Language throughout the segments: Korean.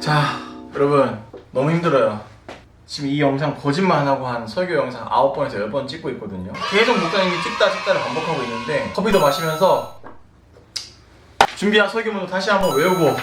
자, 여러분 너무 힘들어요. 지금 이 영상 거짓말 안 하고 한 설교 영상 9번에서 10번 찍고 있거든요. 계속 목사님이 찍다 찍다를 반복하고 있는데 커피도 마시면서 준비한 설교문도 다시 한번 외우고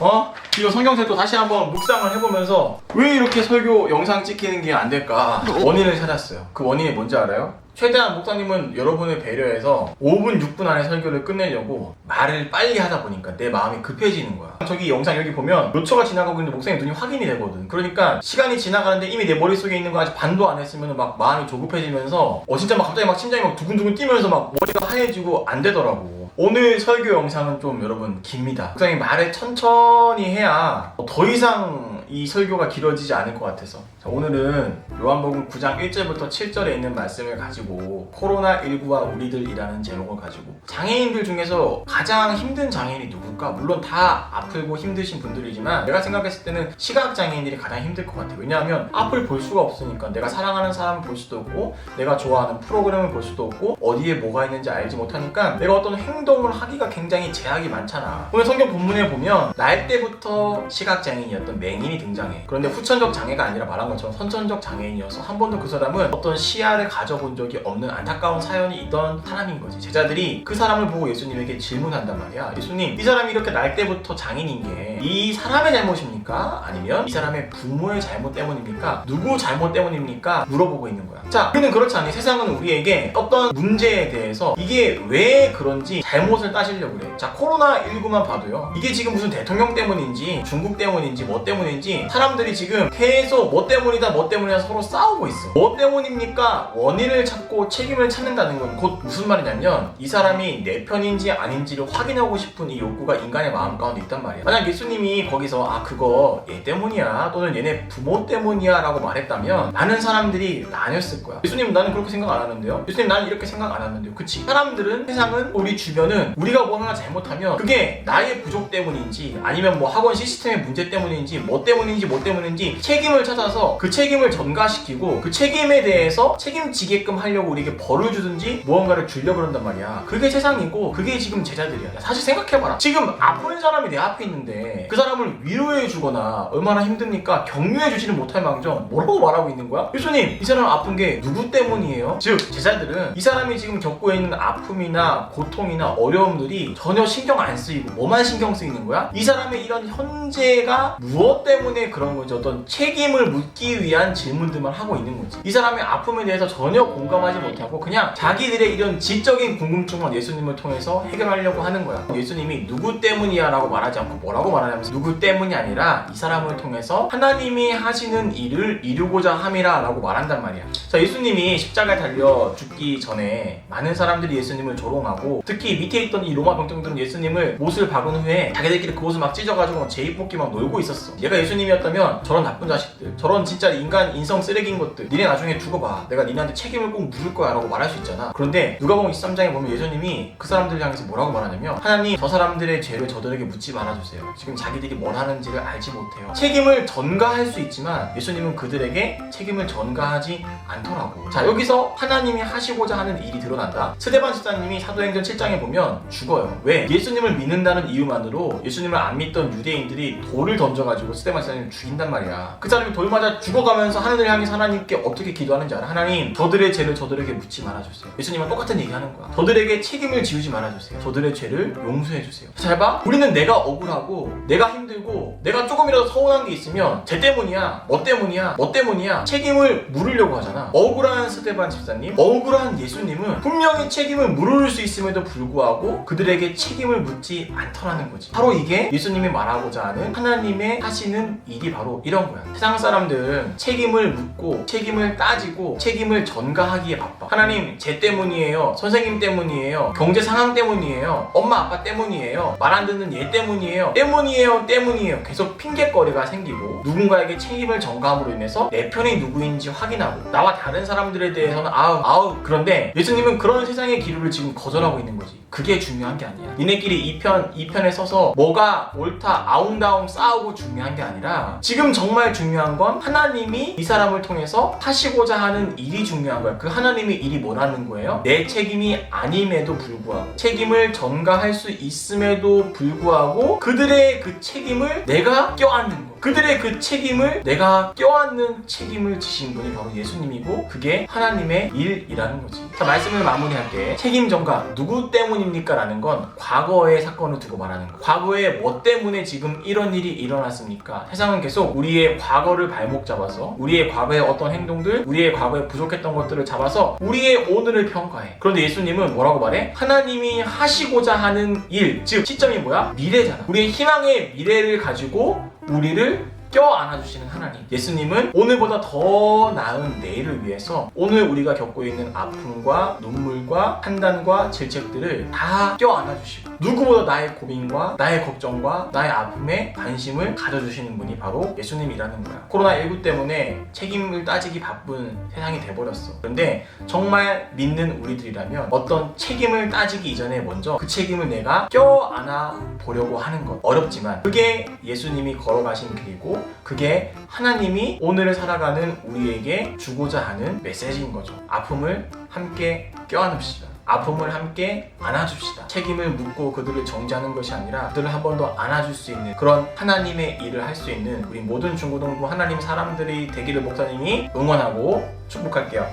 어? 이거 성경책도 다시 한번 묵상을 해보면서 왜 이렇게 설교 영상 찍히는 게 안 될까 원인을 찾았어요. 그 원인이 뭔지 알아요? 최대한 목사님은 여러분을 배려해서 5분, 6분 안에 설교를 끝내려고 말을 빨리 하다 보니까 내 마음이 급해지는 거야. 저기 영상 여기 보면 몇 초가 지나가고 있는데 목사님 눈이 확인이 되거든. 그러니까 시간이 지나가는데 이미 내 머릿속에 있는 거 아직 반도 안 했으면 막 마음이 조급해지면서 어 진짜 막 갑자기 막 심장이 막 두근두근 뛰면서 막 머리가 하얘지고 안 되더라고. 오늘 설교 영상은 좀 여러분 깁니다. 목사님 말을 천천히 해야 더 이상 이 설교가 길어지지 않을 것 같아서 자, 오늘은 요한복음 9장 1절부터 7절에 있는 말씀을 가지고 코로나19와 우리들이라는 제목을 가지고 장애인들 중에서 가장 힘든 장애인이 누굴까? 물론 다 아프고 힘드신 분들이지만 내가 생각했을 때는 시각 장애인들이 가장 힘들 것 같아요. 왜냐하면 앞을 볼 수가 없으니까 내가 사랑하는 사람을 볼 수도 없고 내가 좋아하는 프로그램을 볼 수도 없고 어디에 뭐가 있는지 알지 못하니까 내가 어떤 행동을 하기가 굉장히 제약이 많잖아. 오늘 성경 본문에 보면 날 때부터 시각 장애인이었던 맹인이 등장해. 그런데 후천적 장애가 아니라 말한 것처럼 선천적 장애인이어서 한 번도 그 사람은 어떤 시야를 가져본 적이 없는 안타까운 사연이 있던 사람인 거지. 제자들이 그 사람을 보고 예수님에게 질문한단 말이야. 예수님, 이 사람이 이렇게 날 때부터 장애인인 게 이 사람의 잘못입니까? 아니면 이 사람의 부모의 잘못 때문입니까? 누구 잘못 때문입니까? 물어보고 있는 거야. 자, 우리는 그렇지 않니? 세상은 우리에게 어떤 문제에 대해서 이게 왜 그런지 잘못을 따지려고 그래. 자, 코로나19만 봐도요. 이게 지금 무슨 대통령 때문인지 중국 때문인지 뭐 때문인지 사람들이 지금 계속 뭐 때문이다 뭐 때문이다 서로 싸우고 있어. 뭐 때문입니까? 원인을 찾고 책임을 찾는다는 건 곧 무슨 말이냐면 이 사람이 내 편인지 아닌지를 확인하고 싶은 이 욕구가 인간의 마음 가운데 있단 말이야. 만약 예수님이 거기서 아 그거 얘 때문이야 또는 얘네 부모 때문이야 라고 말했다면 많은 사람들이 나뉘었을 거야. 예수님 나는 그렇게 생각 안 하는데요. 예수님 나는 이렇게 생각 안 하는데요. 그치? 사람들은 세상은 우리 주변은 우리가 뭐 하나 잘못하면 그게 나의 부족 때문인지 아니면 뭐 학원 시스템의 문제 때문인지 뭐 때문인지 뭐 때문인지 책임을 찾아서 그 책임을 전가시키고 그 책임에 대해서 책임지게끔 하려고 우리에게 벌을 주든지 무언가를 주려고 그런단 말이야. 그게 세상이고 그게 지금 제자들이야. 사실 생각해봐라. 지금 아픈 사람이 내 앞에 있는데 그 사람을 위로해 주거나 얼마나 힘듭니까? 격려해 주지는 못할 망정 뭐라고 말하고 있는 거야? 예수님 이 사람 아픈 게 누구 때문이에요? 즉 제자들은 이 사람이 지금 겪고 있는 아픔이나 고통이나 어려움들이 전혀 신경 안 쓰이고 뭐만 신경 쓰이는 거야? 이 사람의 이런 현재가 무엇 때문에 그런 거지. 어떤 책임을 묻기 위한 질문들만 하고 있는 거지. 이 사람의 아픔에 대해서 전혀 공감하지 못하고 그냥 자기들의 이런 지적인 궁금증만 예수님을 통해서 해결하려고 하는 거야. 예수님이 누구 때문이야 라고 말하지 않고 뭐라고 말하냐면 누구 때문이 아니라 이 사람을 통해서 하나님이 하시는 일을 이루고자 함이라 라고 말한단 말이야. 자 예수님이 십자가에 달려 죽기 전에 많은 사람들이 예수님을 조롱하고 특히 밑에 있던 이 로마 병정들은 예수님을 못을 박은 후에 자기들끼리 그 옷을 막 찢어가지고 막 제입 뽑기 막 놀고 있었어. 얘가 예수 님이었다면 저런 나쁜 자식들 저런 진짜 인간 인성 쓰레기인 것들 니네 나중에 두고 봐. 내가 니네한테 책임을 꼭 물을 거야 라고 말할 수 있잖아. 그런데 누가복음 23장에 보면 예수님이 그 사람들 향해서 뭐라고 말하냐면 하나님 저 사람들의 죄를 저들에게 묻지 말아주세요. 지금 자기들이 뭘 하는지를 알지 못해요. 책임을 전가할 수 있지만 예수님은 그들에게 책임을 전가하지 않더라고. 자 여기서 하나님이 하시고자 하는 일이 드러난다. 스데반 집사님이 사도행전 7장에 보면 죽어요. 왜? 예수님을 믿는다는 이유만으로 예수님을 안 믿던 유대인들이 돌을 던져가지고 스데반 집사님을 죽인단 말이야. 그 사람이 돌 맞아 죽어가면서 하늘을 향해 하나님께 어떻게 기도하는지 알아? 하나님 저들의 죄를 저들에게 묻지 말아주세요. 예수님은 똑같은 얘기 하는 거야. 저들에게 책임을 지우지 말아주세요. 저들의 죄를 용서해주세요. 잘 봐. 우리는 내가 억울하고 내가 힘들고 내가 조금이라도 서운한 게 있으면 쟤 때문이야 뭐 때문이야 뭐 때문이야 책임을 물으려고 하잖아. 억울한 스데반 집사님 억울한 예수님은 분명히 책임을 물을 수 있음에도 불구하고 그들에게 책임을 묻지 않더라는 거지. 바로 이게 예수님이 말하고자 하는 하나님의 하시는 일이 바로 이런 거야. 세상 사람들은 책임을 묻고 책임을 따지고 책임을 전가하기에 바빠. 하나님 쟤 때문이에요. 선생님 때문이에요. 경제 상황 때문이에요. 엄마 아빠 때문이에요. 말 안 듣는 얘 때문이에요. 때문이에요 때문이에요. 계속 핑계거리가 생기고 누군가에게 책임을 전가함으로 인해서 내 편이 누구인지 확인하고 나와 다른 사람들에 대해서는 아우 아우 그런데 예수님은 그런 세상의 기류를 지금 거절하고 있는 거지. 그게 중요한 게 아니야. 니네끼리 2편, 2편에 서서 뭐가 옳다, 아웅다웅 싸우고 중요한 게 아니 라 지금 정말 중요한 건 하나님이 이 사람을 통해서 하시고자 하는 일이 중요한 거야. 그 하나님의 일이 뭐라는 거예요? 내 책임이 아님에도 불구하고 책임을 전가할 수 있음에도 불구하고 그들의 그 책임을 내가 껴안는 거. 그들의 그 책임을 내가 껴안는 책임을 지신 분이 바로 예수님이고 그게 하나님의 일이라는 거지. 자 말씀을 마무리할게. 책임 전가 누구 때문입니까? 라는 건 과거의 사건을 두고 말하는 거. 과거에 뭐 때문에 지금 이런 일이 일어났습니까? 세상은 계속 우리의 과거를 발목 잡아서 우리의 과거의 어떤 행동들, 우리의 과거에 부족했던 것들을 잡아서 우리의 오늘을 평가해. 그런데 예수님은 뭐라고 말해? 하나님이 하시고자 하는 일, 즉 시점이 뭐야? 미래잖아. 우리의 희망의 미래를 가지고 우리를 껴안아주시는 하나님. 예수님은 오늘보다 더 나은 내일을 위해서 오늘 우리가 겪고 있는 아픔과 눈물과 판단과 질책들을 다 껴안아주시고 누구보다 나의 고민과 나의 걱정과 나의 아픔에 관심을 가져주시는 분이 바로 예수님이라는 거야. 코로나19 때문에 책임을 따지기 바쁜 세상이 돼버렸어. 그런데 정말 믿는 우리들이라면 어떤 책임을 따지기 이전에 먼저 그 책임을 내가 껴안아 보려고 하는 것. 어렵지만 그게 예수님이 걸어가신 길이 고 그게 하나님이 오늘을 살아가는 우리에게 주고자 하는 메시지인 거죠. 아픔을 함께 껴안읍시다. 아픔을 함께 안아줍시다. 책임을 묻고 그들을 정지하는 것이 아니라 그들을 한 번 더 안아줄 수 있는 그런 하나님의 일을 할 수 있는 우리 모든 중고등부 하나님 사람들이 되기를 목사님이 응원하고 축복할게요.